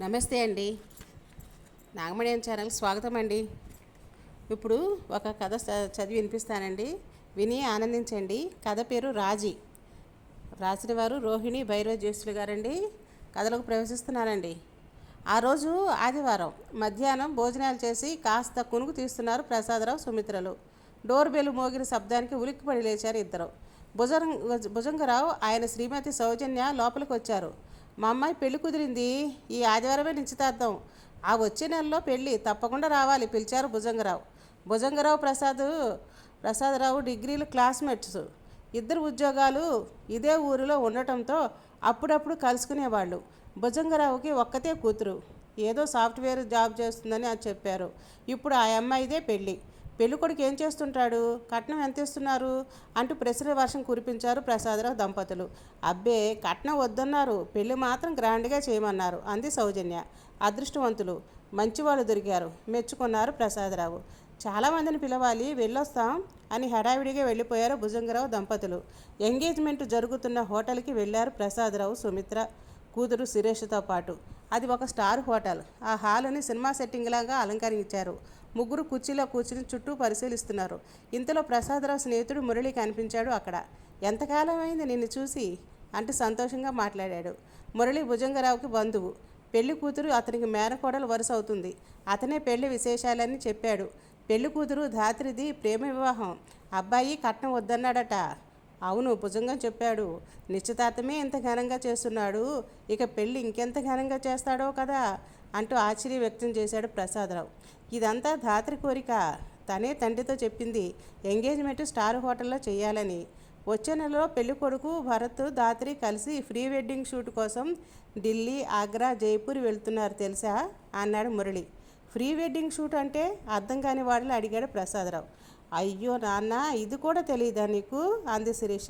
నమస్తే అండి. నాగమణి ఛానల్ స్వాగతం అండి. ఇప్పుడు ఒక కథ చ- చదివి వినిపిస్తానండి. విని ఆనందించండి. కథ పేరు రాజీ. రాసిన వారు రోహిణి భైరవ జ్యోతులు గారండి. కథలకు ప్రవేశిస్తున్నానండి. ఆ రోజు ఆదివారం మధ్యాహ్నం భోజనాలు చేసి కాస్త కునుకు తీస్తున్నారు ప్రసాదరావు సుమిత్రలు. డోర్ బెల్ మోగిన శబ్దానికి ఉలిక్కిపడి లేచారు ఇద్దరు. భుజంగ భుజంగరావు ఆయన శ్రీమతి సౌజన్య లోపలికి వచ్చారు మా అమ్మాయి పెళ్ళి కుదిరింది. ఈ ఆదివారమే నిశ్చితార్థం. ఆ వచ్చే నెలలో పెళ్ళి తప్పకుండా రావాలి. పిలిచారు భుజంగరావు. భుజంగరావు ప్రసాద్ ప్రసాదరావు డిగ్రీలు క్లాస్మేట్స్. ఇద్దరు ఉద్యోగాలు ఇదే ఊరిలో ఉండటంతో అప్పుడప్పుడు కలుసుకునేవాళ్ళు. భుజంగరావుకి ఒక్కతే కూతురు. ఏదో సాఫ్ట్వేర్ జాబ్ చేస్తుందని అది చెప్పారు. ఇప్పుడు ఆ అమ్మాయిదే పెళ్ళి పెళ్ళికొడుకు ఏం చేస్తుంటాడు? కట్నం ఎంత ఇస్తున్నారు అంటూ ప్రశ్నల వర్షం కురిపించారు ప్రసాదరావు దంపతులు. అబ్బే కట్నం వద్దన్నారు. పెళ్ళి మాత్రం గ్రాండ్గా చేయమన్నారు అంది సౌజన్య. అదృష్టవంతులు. మంచివాళ్ళు దొరికారు. మెచ్చుకున్నారు ప్రసాదరావు. చాలామందిని పిలవాలి వెళ్ళొస్తాం అని హడావిడిగా వెళ్ళిపోయారు భుజంగరావు దంపతులు. ఎంగేజ్మెంట్ జరుగుతున్న హోటల్కి వెళ్ళారు ప్రసాదరావు సుమిత్ర కూతురు సురేష్తో పాటు. అది ఒక స్టార్ హోటల్. ఆ హాలుని సినిమా సెట్టింగ్ లాగా అలంకరించారు. ముగ్గురు కుర్చీలో కూర్చుని చుట్టూ పరిశీలిస్తున్నారు. ఇంతలో ప్రసాదరావు స్నేహితుడు మురళి కనిపించాడు అక్కడ. ఎంతకాలం అయింది నిన్ను చూసి? అంటూ సంతోషంగా మాట్లాడాడు. మురళి భుజంగరావుకి బంధువు. పెళ్ళి కూతురు అతనికి మేనకోడలు వరుస అవుతుంది. అతనే పెళ్ళి విశేషాలని చెప్పాడు. పెళ్ళి కూతురు ధాత్రిది ప్రేమ వివాహం. అబ్బాయి కట్నం వద్దన్నాడట. అవును భుజంగం చెప్పాడు. నిశ్చితార్థమే ఇంత ఘనంగా చేస్తున్నాడు. ఇక పెళ్ళి ఇంకెంత ఘనంగా చేస్తాడో కదా అంటూ ఆశ్చర్య వ్యక్తం చేశాడు ప్రసాదరావు. ఇదంతా ధాత్రి కోరిక. తనే తండ్రితో చెప్పింది ఎంగేజ్మెంట్ స్టార్ హోటల్లో చేయాలని. వచ్చే నెలలో పెళ్ళి కొడుకు భరత్ దాత్రి కలిసి ప్రీ వెడ్డింగ్ షూట్ కోసం ఢిల్లీ ఆగ్రా జైపూర్ వెళ్తున్నారు తెలుసా? అన్నాడు మురళి. ప్రీ వెడ్డింగ్ షూట్ అంటే అర్థం కాని వాళ్ళని అడిగాడు ప్రసాదరావు. అయ్యో నాన్న ఇది కూడా తెలియదా నీకు? అంది శిరీష.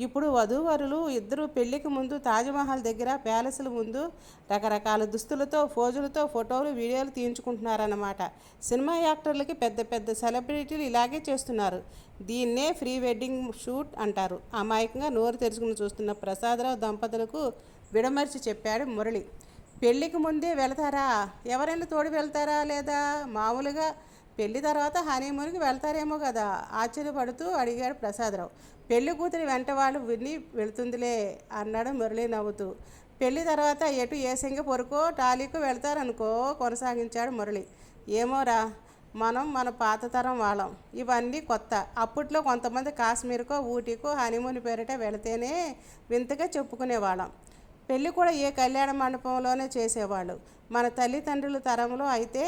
ఇప్పుడు వధూవరులు ఇద్దరు పెళ్ళికి ముందు తాజ్మహల్ దగ్గర ప్యాలెస్ల ముందు రకరకాల దుస్తులతో ఫోజులతో ఫోటోలు వీడియోలు తీయించుకుంటున్నారన్నమాట. సినిమా యాక్టర్లకి పెద్ద పెద్ద సెలబ్రిటీలు ఇలాగే చేస్తున్నారు. దీన్నే ప్రీ వెడ్డింగ్ షూట్ అంటారు. అమాయకంగా నోరు తెరుచుకుని చూస్తున్న ప్రసాదరావు దంపతులకు విడమర్చి చెప్పాడు మురళి. పెళ్ళికి ముందే వెళతారా? ఎవరైనా తోడు వెళ్తారా లేదా? మామూలుగా పెళ్ళి తర్వాత హనీమూన్కి వెళ్తారేమో కదా ఆశ్చర్యపడుతూ అడిగాడు ప్రసాదరావు. పెళ్ళి కూతురి వెంట వాళ్ళు విని వెళుతుందిలే అన్నాడు మురళి నవ్వుతూ. పెళ్ళి తర్వాత ఎటు ఏ సింగపూర్కో టాలీకో వెళ్తారనుకో కొనసాగించాడు మురళి. ఏమోరా మనం మన పాత తరం వాళ్ళం. ఇవన్నీ కొత్త. అప్పట్లో కొంతమంది కాశ్మీర్కో ఊటీకో హనీమూన్ పేరిట వెళితేనే వింతగా చెప్పుకునేవాళ్ళం. పెళ్ళి కూడా ఏ కళ్యాణ మండపంలోనే చేసేవాళ్ళు. మన తల్లిదండ్రుల తరంలో అయితే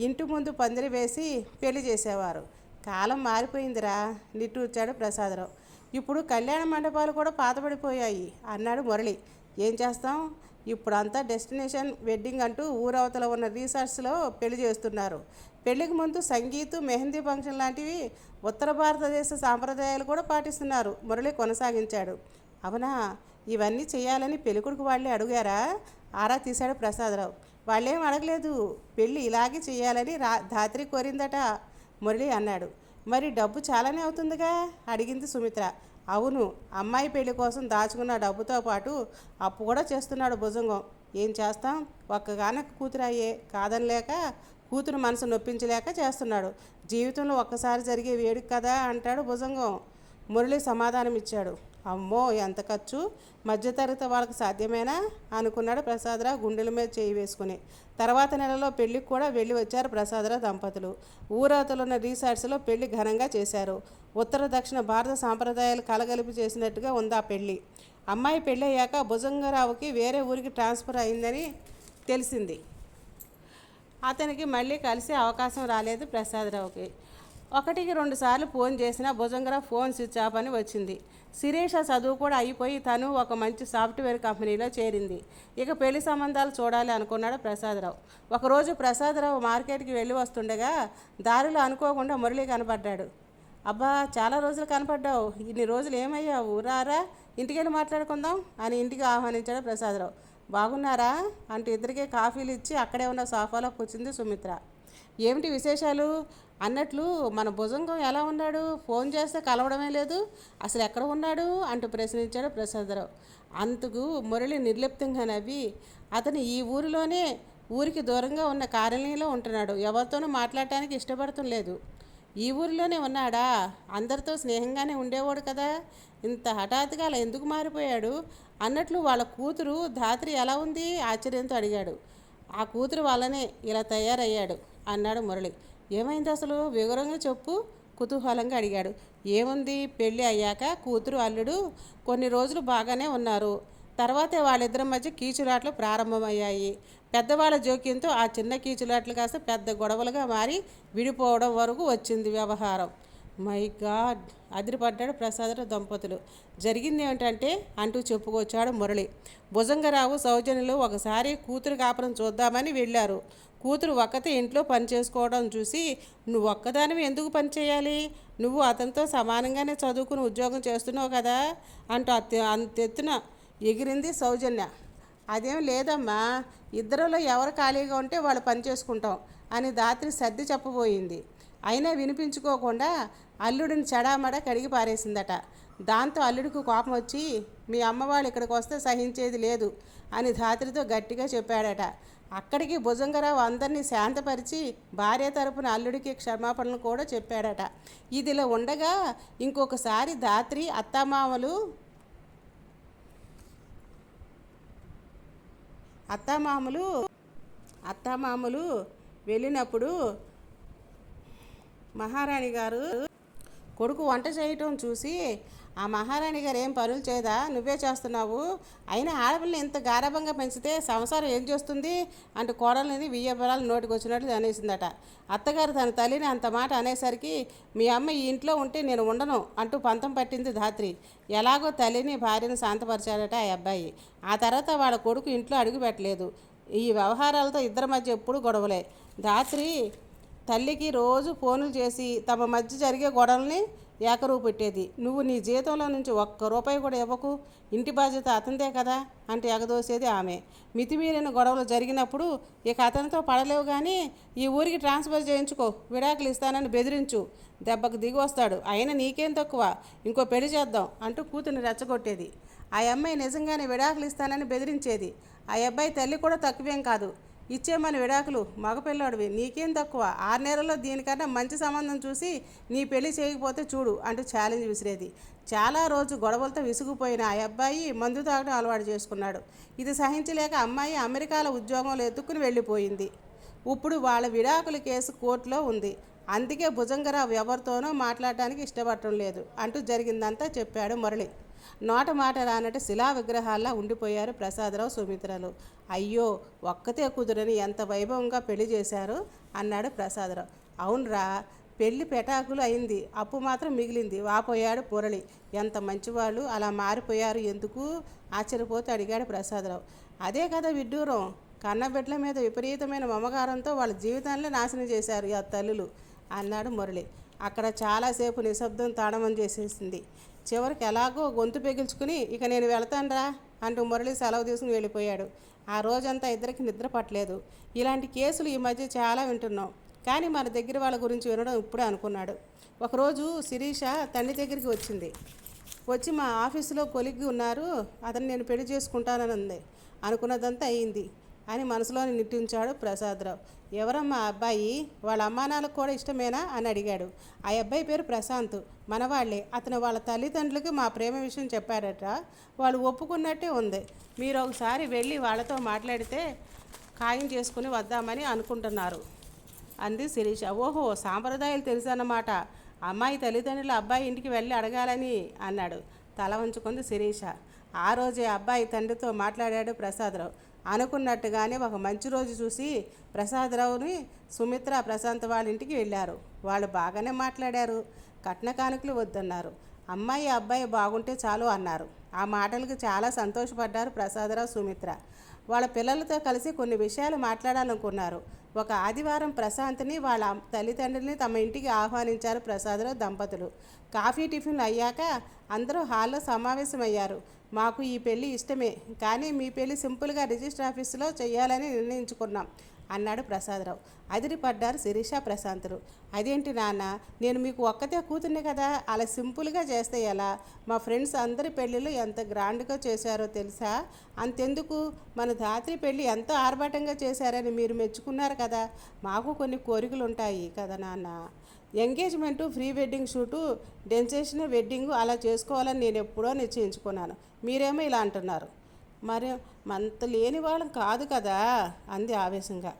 ఇంటి ముందు పందిరి వేసి పెళ్ళి చేసేవారు. కాలం మారిపోయిందిరా నిట్టూర్చాడు ప్రసాదరావు. ఇప్పుడు కళ్యాణ మండపాలు కూడా పాతబడిపోయాయి అన్నాడు మురళి. ఏం చేస్తాం? ఇప్పుడంతా డెస్టినేషన్ వెడ్డింగ్ అంటూ ఊరవతల ఉన్న రీసార్ట్స్లో పెళ్ళి చేస్తున్నారు. పెళ్ళికి ముందు సంగీత్ మెహందీ ఫంక్షన్ లాంటివి ఉత్తర భారతదేశ సాంప్రదాయాలు కూడా పాటిస్తున్నారు మురళి కొనసాగించాడు. అవునా? ఇవన్నీ చేయాలని పెళ్ళికొడుకు వాళ్ళే అడిగారా? ఆరా తీశాడు ప్రసాదరావు. వాళ్ళేం అడగలేదు. పెళ్ళి ఇలాగే చేయాలని రా ధాత్రి కోరిందట మురళి అన్నాడు. మరి డబ్బు చాలానే అవుతుందిగా? అడిగింది సుమిత్ర. అవును అమ్మాయి పెళ్ళి కోసం దాచుకున్న డబ్బుతో పాటు అప్పు కూడా చేస్తున్నాడు భుజంగం. ఏం చేస్తాం? ఒక్కగానొక్క కూతురయ్యే కాదనలేక కూతురు మనసు నొప్పించలేక చేస్తున్నాడు. జీవితంలో ఒక్కసారి జరిగే వేడుక కదా అంటాడు భుజంగం. మురళి సమాధానం ఇచ్చాడు అమ్మో ఎంత ఖర్చు? మధ్యతరగతి వాళ్ళకి సాధ్యమేనా? అనుకున్నాడు ప్రసాదరావు గుండెల మీద చేయి వేసుకుని. తర్వాత నెలలో పెళ్ళికి కూడా వెళ్ళి వచ్చారు ప్రసాదరావు దంపతులు. ఊరవతలు ఉన్న రీసార్ట్స్లో పెళ్ళి ఘనంగా చేశారు. ఉత్తర దక్షిణ భారత సాంప్రదాయాలు కలగలిపి చేసినట్టుగా ఉంది ఆ పెళ్ళి అమ్మాయి పెళ్ళి అయ్యాక భుజంగరావుకి వేరే ఊరికి ట్రాన్స్ఫర్ అయిందని తెలిసింది. అతనికి మళ్ళీ కలిసే అవకాశం రాలేదు ప్రసాదరావుకి. ఒకటికి రెండు సార్లు ఫోన్ చేసినా భుజంగరా ఫోన్ స్విచ్ ఆఫ్ అని వచ్చింది. శిరీష చదువు కూడా అయిపోయి తను ఒక మంచి సాఫ్ట్వేర్ కంపెనీలో చేరింది. ఇక పెళ్ళి సంబంధాలు చూడాలి అనుకున్నాడు ప్రసాదరావు. ఒకరోజు ప్రసాదరావు మార్కెట్కి వెళ్ళి వస్తుండగా దారిలో అనుకోకుండా మురళి కనపడ్డాడు. అబ్బా చాలా రోజులు కనపడ్డావు. ఇన్ని రోజులు ఏమయ్యావు? రారా ఇంటికెళ్ళి మాట్లాడుకుందాం అని ఇంటికి ఆహ్వానించాడు ప్రసాదరావు. బాగున్నారా? అంటూ ఇద్దరికే కాఫీలు ఇచ్చి అక్కడే ఉన్న సోఫాలో కూర్చుంది సుమిత్ర. ఏమిటి విశేషాలు? అన్నట్లు మన భుజంగం ఎలా ఉన్నాడు? ఫోన్ చేస్తే కలవడమే లేదు. అసలు ఎక్కడ ఉన్నాడు? అంటూ ప్రశ్నించాడు ప్రసాదరావు. అందుకు మురళి నిర్లిప్తంగా నవ్వి అతను ఈ ఊరిలోనే ఊరికి దూరంగా ఉన్న కాలనీలో ఉంటున్నాడు. ఎవరితోనూ మాట్లాడటానికి ఇష్టపడటం లేదు. ఈ ఊరిలోనే ఉన్నాడా? అందరితో స్నేహంగానే ఉండేవాడు కదా? ఇంత హఠాత్తుగా అలా ఎందుకు మారిపోయాడు? అన్నట్లు వాళ్ళ కూతురు ధాత్రి ఎలా ఉంది? ఆశ్చర్యంతో అడిగాడు. ఆ కూతురు వల్లనే ఇలా తయారయ్యాడు. అన్నాడు మురళి. ఏమైంది అసలు? వివరంగా చెప్పు కుతూహలంగా అడిగాడు. ఏముంది? పెళ్ళి అయ్యాక కూతురు అల్లుడు కొన్ని రోజులు బాగానే ఉన్నారు. తర్వాతే వాళ్ళిద్దరి మధ్య కీచులాట్లు ప్రారంభమయ్యాయి. పెద్దవాళ్ళ జోక్యంతో ఆ చిన్న కీచులాట్లు కాస్త పెద్ద గొడవలుగా మారి విడిపోవడం వరకు వచ్చింది వ్యవహారం. My God. అదిరిపడ్డాడు ప్రసాదరావు దంపతులు. జరిగింది ఏమిటంటే అంటూ చెప్పుకొచ్చాడు మురళి. భుజంగరావు సౌజన్యులు ఒకసారి కూతురు కాపురం చూద్దామని వెళ్ళారు. కూతురు ఒక్కతే ఇంట్లో పని చేసుకోవడం చూసి నువ్వు ఒక్కదానివి ఎందుకు పని చేయాలి? నువ్వు అతనితో సమానంగానే చదువుకుని ఉద్యోగం చేస్తున్నావు కదా? అంటూ అత్య అంతెత్తున ఎగిరింది సౌజన్య. అదేం లేదమ్మా ఇద్దరిలో ఎవరు ఖాళీగా ఉంటే వాళ్ళు పని చేసుకుంటాం అని దాత్రి సర్ది చెప్పబోయింది. అయినా వినిపించుకోకుండా అల్లుడిని చెడామడ కడిగి పారేసిందట. దాంతో అల్లుడికి కోపం వచ్చి మీ అమ్మవాళ్ళు ఇక్కడికి వస్తే సహించేది లేదు అని ధాత్రితో గట్టిగా చెప్పాడట. అక్కడికి భుజంగరావు అందరినీ శాంతపరిచి భార్య తరపున అల్లుడికి క్షమాపణలు కూడా చెప్పాడట. ఇదిలా ఉండగా ఇంకొకసారి ధాత్రి అత్తామామలు అత్తామామలు అత్తామామలు వెళ్ళినప్పుడు మహారాణి గారు కొడుకు వంట చేయటం చూసి ఆ మహారాణి గారు ఏం పనులు చేయదా? నువ్వే చేస్తున్నావు. అయినా ఆడపిల్లని ఇంత గారాభంగా పెంచితే సంసారం ఏం చేస్తుంది? అంటూ కోడలని వియ్యబరాలు నోటికి వచ్చినట్లు అనేసిందట. అత్తగారు తన తల్లిని అంత మాట అనేసరికి మీ అమ్మ ఈ ఇంట్లో ఉంటే నేను ఉండను అంటూ పంతం పట్టింది ధాత్రి. ఎలాగో తల్లిని భార్యను శాంతపరిచాడట ఆ అబ్బాయి. ఆ తర్వాత వాళ్ళ కొడుకు ఇంట్లో అడుగుపెట్టలేదు ఈ వ్యవహారాలతో ఇద్దరి మధ్య ఎప్పుడూ గొడవలే. ధాత్రి తల్లికి రోజు ఫోన్లు చేసి తమ మధ్య జరిగే గొడవల్ని ఏకరువు పెట్టేది. నువ్వు నీ జీతంలో నుంచి ఒక్క రూపాయి కూడా ఇవ్వకు. ఇంటి బాధ్యత అతనిదే కదా అంటే ఎగదోసేది ఆమె. మితిమీరిన గొడవలు జరిగినప్పుడు ఇక అతనితో పడలేవు కానీ ఈ ఊరికి ట్రాన్స్ఫర్ చేయించుకో. విడాకులు ఇస్తానని బెదిరించు. దెబ్బకు దిగి వస్తాడు. అయినా నీకేం తక్కువ? ఇంకో పెళ్ళి చేద్దాం అంటూ కూతుర్ని రెచ్చగొట్టేది. ఆ అమ్మాయి నిజంగానే విడాకులు ఇస్తానని బెదిరించేది. ఆ అబ్బాయి తల్లి కూడా తక్కువేం కాదు. ఇచ్చేమని విడాకులు మగపిల్లాడివి. నీకేం తక్కువ? ఆరు నెలల్లో దీనికన్నా మంచి సంబంధం చూసి నీ పెళ్ళి చేయకపోతే చూడు అంటూ ఛాలెంజ్ విసిరేది. చాలా రోజు గొడవలతో విసుగుపోయిన ఆ అబ్బాయి మందు తాగడం అలవాటు చేసుకున్నాడు. ఇది సహించలేక అమ్మాయి అమెరికాలో ఉద్యోగంలో ఎత్తుక్కుని వెళ్ళిపోయింది. ఇప్పుడు వాళ్ళ విడాకుల కేసు కోర్టులో ఉంది. అందుకే భుజంగరావు ఎవరితోనో మాట్లాడటానికి ఇష్టపడటం లేదు అంటూ జరిగిందంతా చెప్పాడు మురళి. నోట మాట రానట్టు శిలా విగ్రహాల్లా ఉండిపోయారు ప్రసాదరావు సుమిత్రలు. అయ్యో ఒక్కతే కుదురని ఎంత వైభవంగా పెళ్ళి చేశారు? అన్నాడు ప్రసాదరావు. అవునరా పెళ్ళి పెటాకులు అయింది. అప్పు మాత్రం మిగిలింది. వాపోయాడు మురళి. ఎంత మంచివాళ్ళు అలా మారిపోయారు ఎందుకు? ఆశ్చర్యపోతే అడిగాడు ప్రసాదరావు. అదే కదా విడ్డూరం. కన్నబిడ్డల మీద విపరీతమైన మమకారంతో వాళ్ళ జీవితాన్ని నాశనం చేశారు ఆ తల్లులు అన్నాడు మురళి. అక్కడ చాలాసేపు నిశ్శబ్దం తాడమని చేసేసింది చివరికి ఎలాగో గొంతు పెగిల్చుకుని ఇక నేను వెళతానరా అంటూ మురళి సెలవు తీసుకుని వెళ్ళిపోయాడు. ఆ రోజంతా ఇద్దరికి నిద్ర పట్టలేదు. ఇలాంటి కేసులు ఈ మధ్య చాలా వింటున్నాం. కానీ మన దగ్గర వాళ్ళ గురించి వినడం ఇప్పుడే అనుకున్నాడు. ఒకరోజు శిరీష తండ్రి దగ్గరికి వచ్చింది. వచ్చి మా ఆఫీసులో కొలిగి ఉన్నారు. అతను నేను పెళ్ళి చేసుకుంటానని ఉంది అనుకున్నదంతా అయింది. అని మనసులోని నిట్టించాడు ప్రసాదరావు. ఎవరమ్మా అబ్బాయి? వాళ్ళ అమ్మానాలకు కూడా ఇష్టమేనా? అని అడిగాడు. ఆ అబ్బాయి పేరు ప్రశాంత్. మనవాళ్ళే అతను వాళ్ళ తల్లిదండ్రులకి మా ప్రేమ విషయం చెప్పాడట. వాళ్ళు ఒప్పుకున్నట్టే ఉంది. మీరు ఒకసారి వెళ్ళి వాళ్ళతో మాట్లాడితే ఖాయం చేసుకుని వద్దామని అనుకుంటున్నారు. అంది శిరీష. ఓహో సాంప్రదాయాలు తెలుసన్నమాట. అమ్మాయి తల్లిదండ్రులు అబ్బాయి ఇంటికి వెళ్ళి అడగాలని అన్నాడు. తల వంచుకుంది శిరీష. ఆ రోజే అబ్బాయి తండ్రితో మాట్లాడాడు ప్రసాదరావు. అనుకున్నట్టుగానే ఒక మంచి రోజు చూసి ప్రసాదరావుని సుమిత్ర ప్రశాంత్ వాళ్ళ ఇంటికి వెళ్ళారు. వాళ్ళు బాగానే మాట్లాడారు. కట్న కానుకలు వద్దన్నారు. అమ్మాయి అబ్బాయి బాగుంటే చాలు అన్నారు. ఆ మాటలకు చాలా సంతోషపడ్డారు ప్రసాదరావు సుమిత్ర. వాళ్ళ పిల్లలతో కలిసి కొన్ని విషయాలు మాట్లాడాలనుకున్నారు. ఒక ఆదివారం ప్రశాంత్ని వాళ్ళ తల్లిదండ్రుల్ని తమ ఇంటికి ఆహ్వానించారు ప్రసాదరావు దంపతులు. కాఫీ టిఫిన్ అయ్యాక అందరూ హాల్లో సమావేశమయ్యారు. మాకు ఈ పెళ్ళి ఇష్టమే కానీ మీ పెళ్ళి సింపుల్గా రిజిస్టర్ ఆఫీసులో చేయాలని నిర్ణయించుకున్నాం అన్నాడు ప్రసాదరావు. అదిరిపడ్డారు శిరీష ప్రశాంతులు. అదేంటి నాన్న నేను మీకు ఒక్కతే కూతుర్ని కదా అలా సింపుల్గా చేస్తే ఎలా? మా ఫ్రెండ్స్ అందరి పెళ్ళిళ్ళు ఎంత గ్రాండ్గా చేశారో తెలుసా? అంతెందుకు? మన ధాత్రి పెళ్ళి ఎంతో ఆర్భాటంగా చేశారని మీరు మెచ్చుకున్నారు కదా. మాకు కొన్ని కోరికలు ఉంటాయి కదా నాన్న. Engagement pre wedding shoot destination wedding అలా చేసుకోవాలని నేను ఎప్పుడో నిశ్చయించుకున్నాను. మీరేమో ఇలా అంటున్నారు. మరి మంత లేని వాళ్ళం కాదు కదా అంది ఆవేశంగా.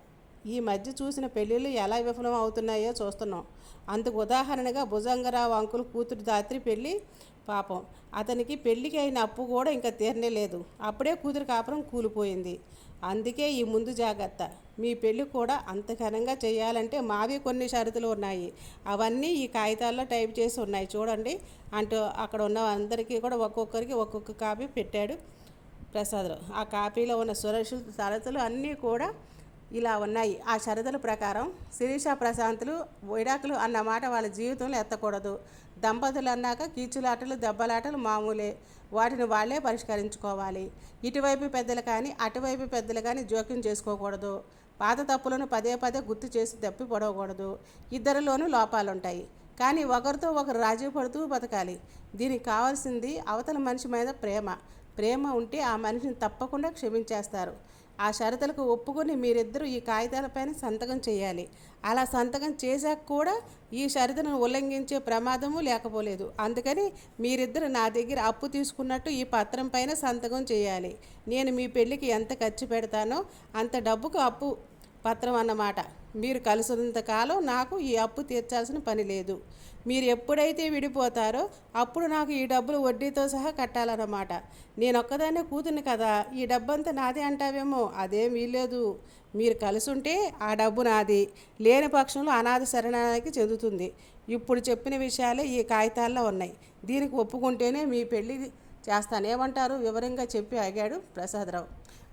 ఈ మధ్య చూసిన పెళ్ళిళ్ళు ఎలా విఫలం అవుతున్నాయో చూస్తున్నాం. అందుకు ఉదాహరణగా భుజంగరావు అంకుల్ కూతురు దాత్రి పెళ్ళి పాపం. అతనికి పెళ్ళికి అయిన అప్పు కూడా ఇంకా తీరనే లేదు. అప్పుడే కూతురు కాపురం కూలిపోయింది. అందుకే ఈ ముందు జాగ్రత్త. మీ పెళ్ళి కూడా అంత ఘనంగా చేయాలంటే మావి కొన్ని షరతులు ఉన్నాయి. అవన్నీ ఈ కాగితాల్లో టైప్ చేసి ఉన్నాయి. చూడండి. అంటూ అక్కడ ఉన్న అందరికీ కూడా ఒక్కొక్కరికి ఒక్కొక్క కాపీ పెట్టాడు ప్రసాదరావు. ఆ కాపీలో ఉన్న సురక్షిత షరతులు అన్నీ కూడా ఇలా ఉన్నాయి. ఆ షరతుల ప్రకారం శిరీష ప్రశాంతులు విడాకులు అన్న మాట వాళ్ళ జీవితంలో ఎత్తకూడదు. దంపతులు అన్నాక కీచులాటలు దెబ్బలాటలు మామూలే. వాటిని వాళ్ళే పరిష్కరించుకోవాలి. ఇటువైపు పెద్దలు కానీ అటువైపు పెద్దలు కానీ జోక్యం చేసుకోకూడదు. పాత తప్పులను పదే పదే గుర్తు చేసి తప్పి పొడవకూడదు ఇద్దరిలోనూ లోపాలుంటాయి. కానీ ఒకరితో ఒకరు రాజీ పడుతూ బతకాలి. దీనికి కావాల్సింది అవతల మనిషి మీద ప్రేమ. ప్రేమ ఉంటే ఆ మనిషిని తప్పకుండా క్షమించేస్తారు. ఆ షరతులకు ఒప్పుకొని మీరిద్దరూ ఈ కాగితాలపైన సంతకం చేయాలి. అలా సంతకం చేశాక కూడా ఈ షరతును ఉల్లంఘించే ప్రమాదము లేకపోలేదు. అందుకని మీరిద్దరు నా దగ్గర అప్పు తీసుకున్నట్టు ఈ పత్రం పైన సంతకం చేయాలి. నేను మీ పెళ్ళికి ఎంత ఖర్చు పెడతానో అంత డబ్బుకు అప్పు పత్రం అన్నమాట. మీరు కలిసినంత కాలం నాకు ఈ అప్పు తీర్చాల్సిన పని లేదు. మీరు ఎప్పుడైతే విడిపోతారో అప్పుడు నాకు ఈ డబ్బులు వడ్డీతో సహా కట్టాలన్నమాట. నేను ఒక్కదాన్నే కూతుని కదా ఈ డబ్బంతా నాదే అంటావేమో అదేం వీల్లేదు. మీరు కలిసి ఉంటే ఆ డబ్బు నాది. లేని పక్షంలో అనాథ శరణానికి చెందుతుంది. ఇప్పుడు చెప్పిన విషయాలే ఈ కాగితాల్లో ఉన్నాయి. దీనికి ఒప్పుకుంటేనే మీ పెళ్ళి చేస్తాను. ఏమంటారు? వివరంగా చెప్పి ఆగాడు ప్రసాదరావు.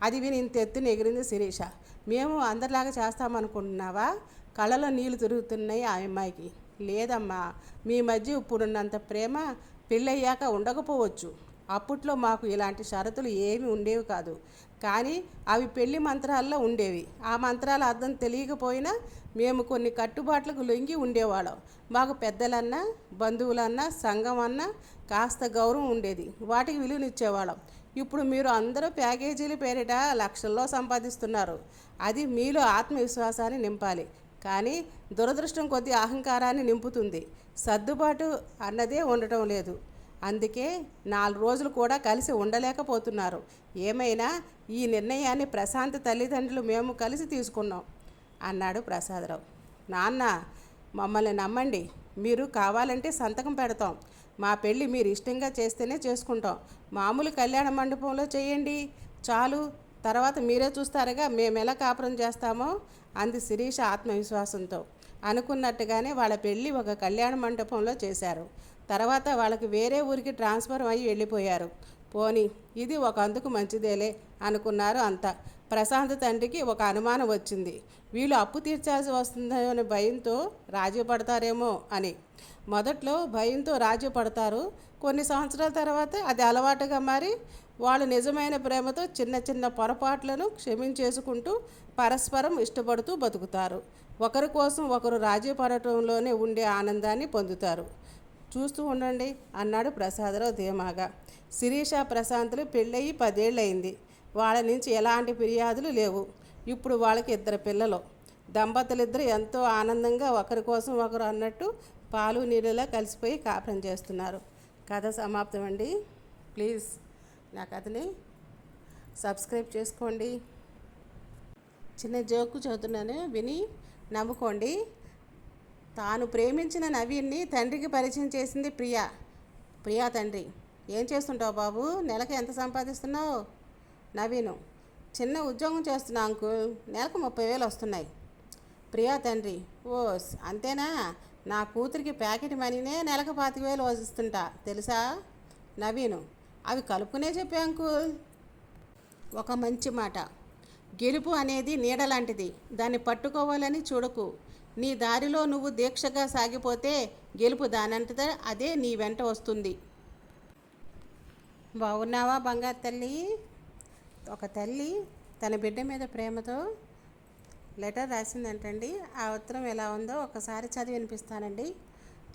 అది విని ఇంత ఎత్తున ఎగిరింది శిరీష. మేము అందరిలాగా చేస్తామనుకుంటున్నావా? కళ్ళలో నీళ్ళు తిరుగుతున్నాయి ఆ అమ్మాయికి. లేదమ్మా మీ మధ్య ఇప్పుడున్నంత ప్రేమ పెళ్ళయ్యాక ఉండకపోవచ్చు. అప్పట్లో మాకు ఇలాంటి షరతులు ఏమీ ఉండేవి కాదు. కానీ అవి పెళ్ళి మంత్రాల్లో ఉండేవి. ఆ మంత్రాల అర్థం తెలియకపోయినా మేము కొన్ని కట్టుబాట్లకు లొంగి ఉండేవాళ్ళం. మాకు పెద్దలన్నా బంధువులన్నా సంఘం అన్నా కాస్త గౌరవం ఉండేది. వాటికి విలువనిచ్చేవాళ్ళం. ఇప్పుడు మీరు అందరూ ప్యాకేజీల పేరిట లక్షల్లో సంపాదిస్తున్నారు. అది మీలో ఆత్మవిశ్వాసాన్ని నింపాలి. కానీ దురదృష్టం కొద్ది అహంకారాన్ని నింపుతుంది. సర్దుబాటు అన్నదే ఉండటం లేదు. అందుకే నాలుగు రోజులు కూడా కలిసి ఉండలేకపోతున్నారు. ఏమైనా ఈ నిర్ణయాన్ని ప్రశాంత్ తల్లిదండ్రులు మేము కలిసి తీసుకున్నాం అన్నాడు ప్రసాదరావు. నాన్న మమ్మల్ని నమ్మండి. మీరు కావాలంటే సంతకం పెడతాం. మా పెళ్ళి మీరు ఇష్టంగా చేస్తేనే చేసుకుంటాం. మామూలు కళ్యాణ మండపంలో చేయండి. చాలు. తర్వాత మీరే చూస్తారుగా మేము ఎలా కాపురం చేస్తామో అంది శిరీష ఆత్మవిశ్వాసంతో. అనుకున్నట్టుగానే వాళ్ళ పెళ్ళి ఒక కళ్యాణ మండపంలో చేశారు. తర్వాత వాళ్ళకి వేరే ఊరికి ట్రాన్స్ఫర్ అయ్యి వెళ్ళిపోయారు. పోని ఇది ఒక అందుకు మంచిదేలే అనుకున్నారు అంతా. ప్రశాంత్ తండ్రికి ఒక అనుమానం వచ్చింది. వీళ్ళు అప్పు తీర్చాల్సి వస్తుందో అనే భయంతో రాజీ పడతారేమో అని. మొదట్లో భయంతో రాజీ పడతారు. కొన్ని సంవత్సరాల తర్వాత అది అలవాటుగా మారి వాళ్ళు నిజమైన ప్రేమతో చిన్న చిన్న పొరపాట్లను క్షమించేసుకుంటూ పరస్పరం ఇష్టపడుతూ బతుకుతారు. ఒకరి కోసం ఒకరు రాజీ పడటంలోనే ఉండే ఆనందాన్ని పొందుతారు. చూస్తూ ఉండండి అన్నాడు ప్రసాదరావు ధీమాగా. శిరీష ప్రశాంతులు పెళ్ళయి పదేళ్ళయింది. వాళ్ళ నుంచి ఎలాంటి ఫిర్యాదులు లేవు. ఇప్పుడు వాళ్ళకి ఇద్దరు పిల్లలు. దంపతులిద్దరు ఎంతో ఆనందంగా ఒకరి కోసం ఒకరు అన్నట్టు పాలు నీళ్ళలా కలిసిపోయి కాపురం చేస్తున్నారు. కథ సమాప్తం అండి ప్లీజ్. నా కథని సబ్స్క్రైబ్ చేసుకోండి. చిన్న జోకు చదువుతున్నాను విని నమ్ముకోండి తాను ప్రేమించిన నవీన్ని తండ్రికి పరిచయం చేసింది ప్రియా. ప్రియా తండ్రి ఏం చేస్తుంటావు బాబు? నెలకు ఎంత సంపాదిస్తున్నావు? నవీను చిన్న ఉద్యోగం చేస్తున్నా అంకుల్ నెలకు ముప్పై వేలు వస్తున్నాయి. ప్రియా తండ్రి ఓ అంతేనా? నా కూతురికి ప్యాకెట్ మనీనే నెలకు పాతిక వేలు వస్తుంటా తెలుసా? నవీను అవి కలుపుకునే చెప్పే అంకుల్. ఒక మంచి మాట. గెలుపు అనేది నీడ లాంటిది దాన్ని పట్టుకోవాలని చూడకు. నీ దారిలో నువ్వు దీక్షగా సాగిపోతే గెలుపు దానంతటా అదే నీ వెంట వస్తుంది. బాగున్నావా బంగారు తల్లి? ఒక తల్లి తన బిడ్డ మీద ప్రేమతో లెటర్ రాసిందంటండి. ఆ ఉత్తరం ఎలా ఉందో ఒకసారి చదివి వినిపిస్తానండి.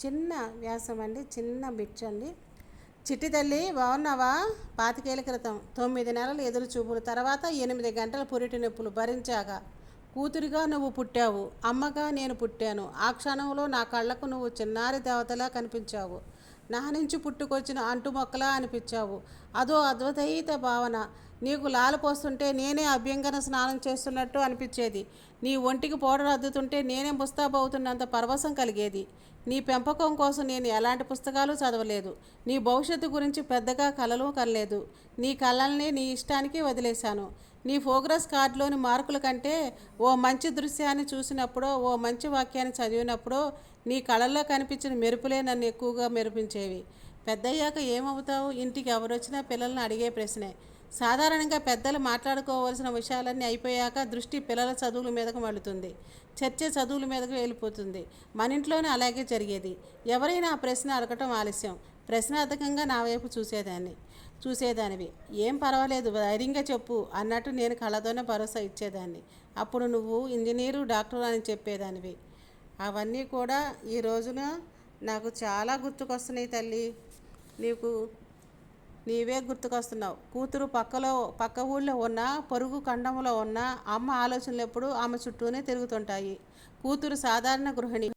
చిన్న వ్యాసం అండి చిన్న బిచ్చండి అండి. చిట్టి తల్లి బాగున్నావా? పాతికేళ్ళ క్రితం తొమ్మిది నెలలు ఎదురు చూపులు తర్వాత ఎనిమిది గంటల పురిటి నొప్పులు భరించాక కూతురిగా నువ్వు పుట్టావు అమ్మగా నేను పుట్టాను. ఆ క్షణంలో నా కళ్ళకు నువ్వు చిన్నారి దేవతలా కనిపించావు. నా నుంచి పుట్టుకొచ్చిన అంటు మొక్కలా అనిపించావు. అదో అద్వైత భావన. నీకు లాలు పోస్తుంటే నేనే అభ్యంగన స్నానం చేస్తున్నట్టు అనిపించేది. నీ ఒంటికి పౌడర్ అద్దుతుంటే నేనే ముస్తాబవుతున్నంత పరవశం కలిగేది. నీ పెంపకం కోసం నేను ఎలాంటి పుస్తకాలు చదవలేదు. నీ భవిష్యత్తు గురించి పెద్దగా కలలు కనలేదు. నీ కళల్ని నీ ఇష్టానికి వదిలేశాను. నీ ఫోగ్రస్ కార్డులోని మార్కుల కంటే ఓ మంచి దృశ్యాన్ని చూసినప్పుడో ఓ మంచి వాక్యాన్ని చదివినప్పుడో నీ కళల్లో కనిపించిన మెరుపులే నన్ను ఎక్కువగా మెరిపించేవి. పెద్దయ్యాక ఏమవుతావు? ఇంటికి ఎవరొచ్చినా పిల్లల్ని అడిగే ప్రశ్నే. సాధారణంగా పెద్దలు మాట్లాడుకోవాల్సిన విషయాలన్నీ అయిపోయాక దృష్టి పిల్లల చదువుల మీదకు మళ్ళుతుంది. చర్చ చదువుల మీదకు వెళ్ళిపోతుంది. మన ఇంట్లోనే అలాగే జరిగేది. ఎవరైనా ఆ ప్రశ్న అడగటం ఆలస్యం. ప్రశ్నార్థకంగా నా వైపు చూసేదాన్ని. చూసేదానివి. ఏం పర్వాలేదు ధైర్యంగా చెప్పు అన్నట్టు నేను కళ్ళతోనే భరోసా ఇచ్చేదాన్ని. అప్పుడు నువ్వు ఇంజనీరు డాక్టర్ అని చెప్పేదానివి. అవన్నీ కూడా ఈ రోజున నాకు చాలా గుర్తుకొస్తున్నాయి తల్లి. నీకు నీవే గుర్తుకొస్తున్నావు. కూతురు పక్కలో పక్క ఊళ్ళో ఉన్న పొరుగు ఖండంలో ఉన్న అమ్మ ఆలోచనలు ఎప్పుడూ ఆమె చుట్టూనే తిరుగుతుంటాయి. కూతురు సాధారణ గృహిణి.